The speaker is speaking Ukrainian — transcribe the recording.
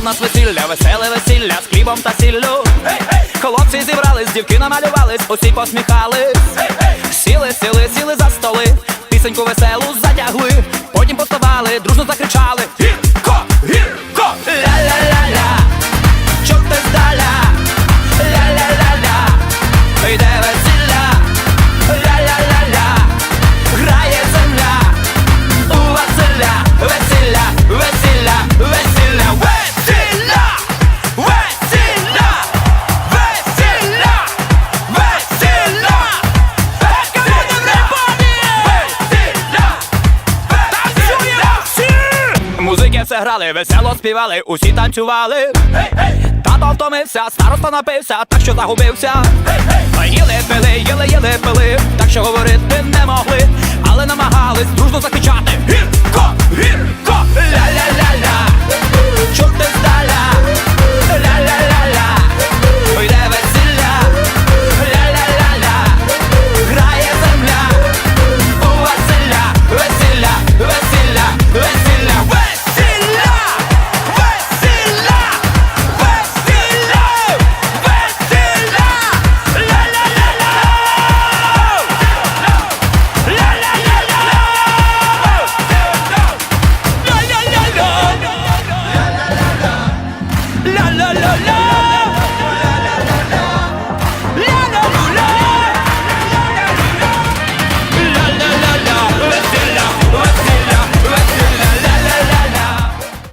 в нас весілля, веселе весілля з хлібом та сіллю. Хлопці зібрались, дівки намалювались, усі посміхались. Сіли, сіли, сіли за столи, пісеньку веселу затягли, потім поставали, дружно закричали. Все грали, весело співали, усі танцювали. Тато втомився, староста напився, так що загубився. Їли пили, їли, їли пили,